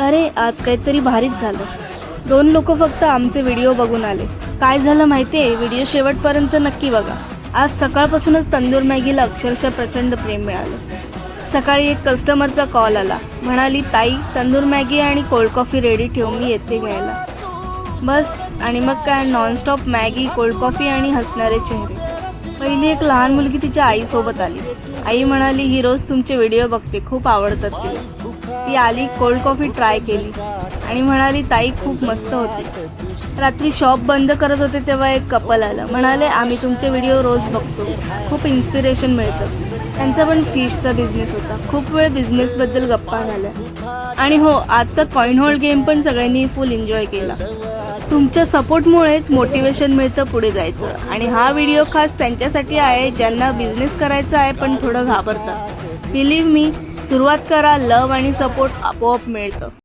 अरे आज काहीतरी भारीच झालं. दोन लोक फक्त आमचे व्हिडिओ बघून आले. काय झालं माहितीये? व्हिडिओ शेवटपर्यंत नक्की बघा. आज सकाळपासूनच तंदूर मॅगीला अक्षरशः प्रचंड प्रेम मिळालं. सकाळी एक कस्टमरचा कॉल आला. म्हणाली ताई तंदूर मॅगी आणि कोल्ड कॉफी रेडी ठेव मी येते घ्यायला. बस आणि मग काय नॉनस्टॉप मॅगी कोल्ड कॉफी आणि हसणारे चेहरे. पहिली एक लहान मुलगी तिच्या आईसोबत आली. आई म्हणाली ही रोज तुमचे व्हिडिओ बघते खूप आवडतात तिला. ती आली कोल्ड कॉफी ट्राय केली आणि म्हणाली ताई खूप मस्त होती. रात्री शॉप बंद करत होते तेव्हा एक कपल आलं. म्हणाले आम्ही तुमचे व्हिडिओ रोज बघतो. खूप इन्स्पिरेशन मिळतं. त्यांचा पण फिशचा बिझनेस होता. खूप वेळ बिझनेसबद्दल गप्पा झाल्या. आणि हो आजचा कॉईन होल्ड गेम पण सगळ्यांनी फुल एन्जॉय केला. तुमच्या सपोर्टमुळेच मोटिवेशन मिळतं पुढे जायचं. आणि हा व्हिडिओ खास त्यांच्यासाठी आहे ज्यांना बिझनेस करायचा आहे पण थोडं घाबरतं. बिलीव्ह मी सुरुवात करा लव आणि सपोर्ट आपोआप मिळतं.